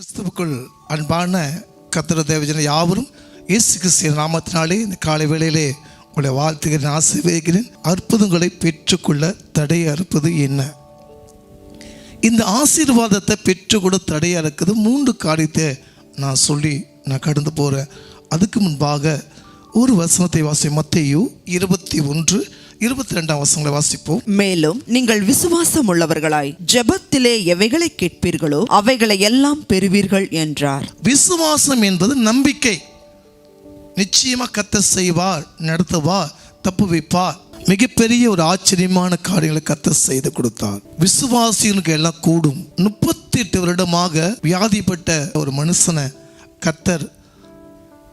கிறிஸ்துவுக்குள் அன்பான கத்திர தேவஜன யாவரும் இயேசு கிறிஸ்திய நாமத்தினாலே இந்த காலை வேளையிலே உங்களை வாழ்த்துகிறேன் ஆசீர்வதிக்கிறேன். அற்புதங்களை பெற்றுக்கொள்ள தடைய அறுப்பது என்ன? இந்த ஆசீர்வாதத்தை பெற்றுக்கொள்ள தடையாக இருக்குது மூன்று காரியத்தை நான் சொல்லி நான் கடந்து போகிறேன் அதுக்கு முன்பாக ஒரு வசனத்தை வாசி மத்தையோ இருபத்தி ஒன்று இருபத்தி ரெண்டாம் வசனங்களை வாசிப்போம். மேலும் நீங்கள் விசுவாசம் உள்ளவர்களாய் ஜெபத்திலே எவைகளை கேட்பீர்களோ அவைகளை எல்லாம் பெறுவீர்கள் என்றார். விசுவாசம் என்பது நம்பிக்கை. நிச்சயமா கத்த செய்வார் நடத்துவார் தப்பு வைப்பார். மிகப்பெரிய ஒரு ஆச்சரியமான காரியங்களை கத்த செய்து கொடுத்தார். விசுவாசிகளுக்கு எல்லாம் கூடும். முப்பத்தி எட்டு வருடமாக வியாதிப்பட்ட ஒரு மனுஷனை கத்தர்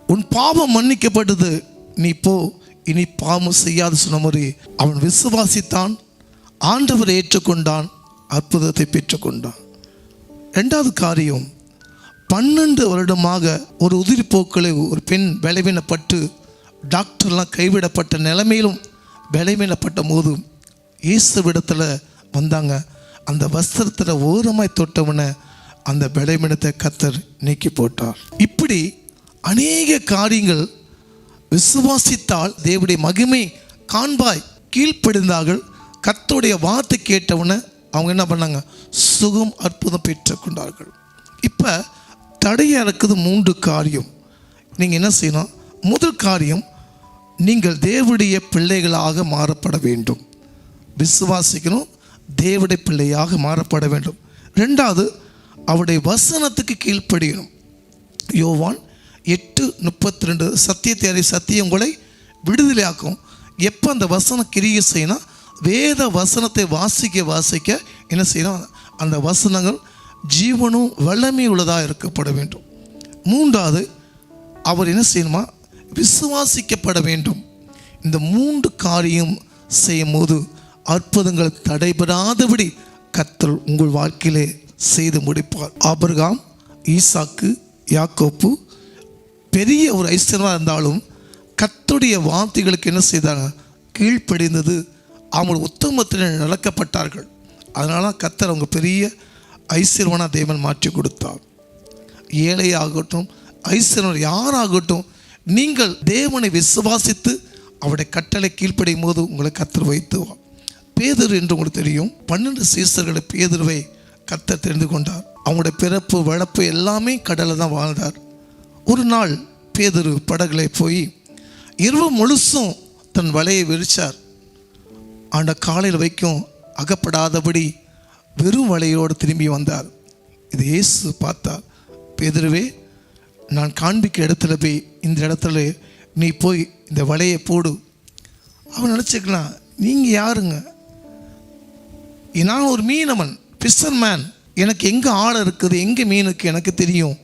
உன் பாவம் மன்னிக்கப்பட்டது. நீ போ. இனி பாவம் செய்யாது சொன்ன மாதிரி அவன் விசுவாசித்தான் ஆண்டவர் ஏற்றுக்கொண்டான் அற்புதத்தை பெற்றுக்கொண்டான். ரெண்டாவது காரியம் பன்னெண்டு வருடமாக ஒரு உதிரிப்போக்களை ஒரு பெண் பலவீனப்பட்டு டாக்டர்லாம் கைவிடப்பட்ட நிலைமையிலும் பலவீனப்பட்ட போது இயேசுவிடத்தில் வந்தாங்க. அந்த வஸ்திரத்தில் ஓரமாய் தொட்டவனை அந்த பலவீனத்தை கத்தர் நீக்கி போட்டார். இப்படி அநேக காரியங்கள் விசுவாசித்தால் தேவடைய மகிமை காண்பாய் கீழ்ப்படிந்தார்கள். கத்தோடைய வார்த்தை கேட்டவுடனே அவங்க என்ன பண்ணாங்க? சுகம் அற்புதம் பெற்றுக்கொண்டார்கள். இப்போ தடையாக இருக்குது மூன்று காரியம். நீங்கள் என்ன செய்யணும்? முதல் காரியம் நீங்கள் தேவடைய பிள்ளைகளாக மாறப்பட வேண்டும். விசுவாசிக்கணும் தேவடைய பிள்ளையாக மாறப்பட வேண்டும். ரெண்டாவது அவருடைய வசனத்துக்கு கீழ்ப்படியணும். யோவான் எட்டு முப்பத்தி ரெண்டு சத்தியத்தை அறி சத்தியம் உங்களை விடுதலையாக்கும். எப்போ அந்த வசனம் கிரியை செய்யணும் வேத வசனத்தை வாசிக்க வாசிக்க என்ன செய்யணும் அந்த வசனங்கள் ஜீவனும் வல்லமை உள்ளதாக இருக்கப்பட வேண்டும். மூன்றாவது அவர் என்ன செய்யணுமா விசுவாசிக்கப்பட வேண்டும். இந்த மூன்று காரியம் செய்யும் போது அற்புதங்கள் தடைபெறாதபடி கத்தல் உங்கள் வாழ்க்கையிலே செய்து முடிப்பார். ஆபர்காம் ஈசாக்கு யாக்கோப்பு பெரிய ஒரு ஐஸ்வர்யமாக இருந்தாலும் கத்துடைய வார்த்தைகளுக்கு என்ன செய்தாங்க? கீழ்ப்படிந்தது. அவங்க உத்தமத்தில் நடக்கப்பட்டார்கள். அதனால கத்தர் அவங்க பெரிய ஐஸ்வர்யமான தேவன் மாற்றி கொடுத்தார். ஏழை ஆகட்டும் யாராகட்டும் நீங்கள் தேவனை விசுவாசித்து அவருடைய கட்டளை கீழ்ப்படையும் போது உங்களை கத்தர் வைத்துவார். பேதர் என்று உங்களுக்கு தெரியும் பன்னெண்டு சீசர்களை பேதர்வை கத்தர் தெரிந்து கொண்டார். அவங்களுடைய பிறப்பு வளர்ப்பு எல்லாமே கடலில் தான் வாழ்ந்தார். ஒரு நாள் பேதரு படகுல போய் இரவு முழுசும் தன் வலையை விரிச்சார். ஆண்ட காலையில் வைக்கும் அகப்படாதபடி வெறும் வலையோடு திரும்பி வந்தார். இது இயேசு பார்த்தார். பேதருவே நான் காண்பிக்க இடத்துல போய் இந்த இடத்துல நீ போய் இந்த வலையை போடு. அவன் நினச்சிக்கலாம் நீங்கள் யாருங்க? நான் ஒரு மீனவன் பிஸ்டர் மேன். எனக்கு எங்கே ஆள் இருக்குது எங்கே மீனுக்கு எனக்கு தெரியும்.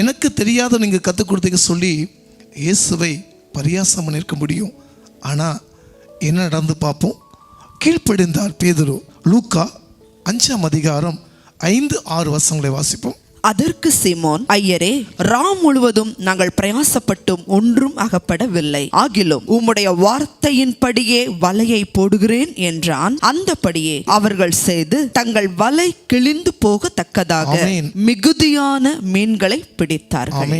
எனக்கு தெரியாத நீங்கள் கற்றுக் கொடுத்தீங்க சொல்லி இயேசுவை பரியாசம் பண்ணியிருக்க முடியும். ஆனால் என்ன நடந்து பார்ப்போம்? கீழ்ப்படிந்தார் பேதுரு லூக்கா அஞ்சாம் அதிகாரம் ஐந்து ஆறு வருஷங்களை வாசிப்போம். அதற்கு சீமோன் ஐயரே ராம் முழுவதும் நாங்கள் பிரயாசப்பட்டும் ஒன்றும் அகப்படவில்லை. ஆகிலும் உம்முடைய வார்த்தையின்படியே வலையை போடுகிறேன் என்றான். அந்தபடியே அவர்கள் செய்து தங்கள் வலை கிழிந்து போகத்தக்கதாக. மிகுதியான மீன்களை பிடித்தார்கள்.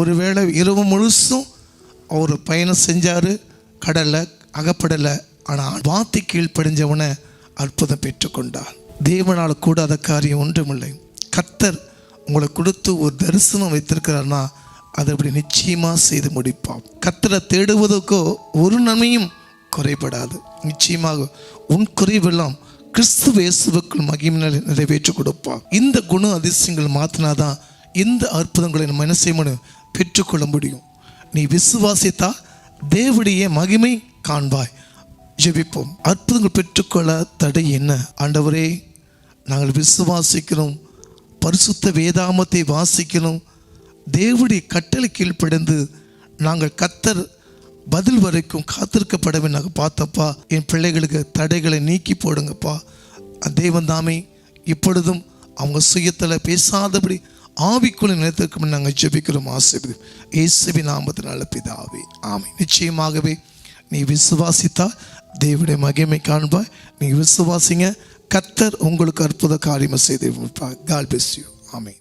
ஒருவேளை இரவு முழுசும் அவர் பயணம் செஞ்சார் கடலில் அகப்படலை ஆனால் வார்த்தை கீழ்ப்படிஞ்சவனை அற்புதம் பெற்றுக்கொண்டார். தேவனால் கூடாத காரியம் ஒன்றுமில்லை. கத்தர் உங்களை கொடுத்து ஒரு தரிசனம் வைத்திருக்கிறார்னா அதை அப்படி நிச்சயமாக செய்து முடிப்பான் கத்தரை தேடுவதற்கோ ஒரு நன்மையும் குறைபடாது. நிச்சயமாக உன் குறைவெல்லாம் கிறிஸ்துவ இயேசுவுக்குள் மகிமினால் நிறைவேற்றி கொடுப்பார். இந்த குண அதிசயங்கள் மாற்றினாதான் இந்த அற்புதங்களை நம்ம என்ன செய்யணும் பெற்றுக்கொள்ள முடியும். நீ விசுவாசித்தா தேவடைய மகிமை காண்பாய். ஜெபிப்போம். அற்புதங்கள் பெற்றுக்கொள்ள தடை என்ன? ஆண்டவரே நாங்கள் விசுவாசிக்கிறோம். பரிசுத்த வேதாமத்தை வாசிக்கணும். தேவடைய கட்டளை கீழ்ப்படைந்து நாங்கள் கத்தர் பதில் வரைக்கும் காத்திருக்கப்படவே நாங்கள் பார்த்தப்பா என் பிள்ளைகளுக்கு தடைகளை நீக்கி போடுங்கப்பா. தேவன் தாமே இப்பொழுதும் அவங்க சுயத்தில் பேசாதபடி ஆவிக்குள்ள நினைத்திருக்கும் நாங்கள் ஜெபிக்கிறோம் ஆசிர்வதி இயேசுவி நாமத்தினால பிதாவே ஆமை நிச்சயமாகவே நீ விசுவாசித்தா தேவனுடைய மகிமை காண்பாய். நீ விசுவாசிங்க கத்தர் உங்களுக்கு அற்புத காரியமை செய்து கால் பெஸ் யூ ஆமை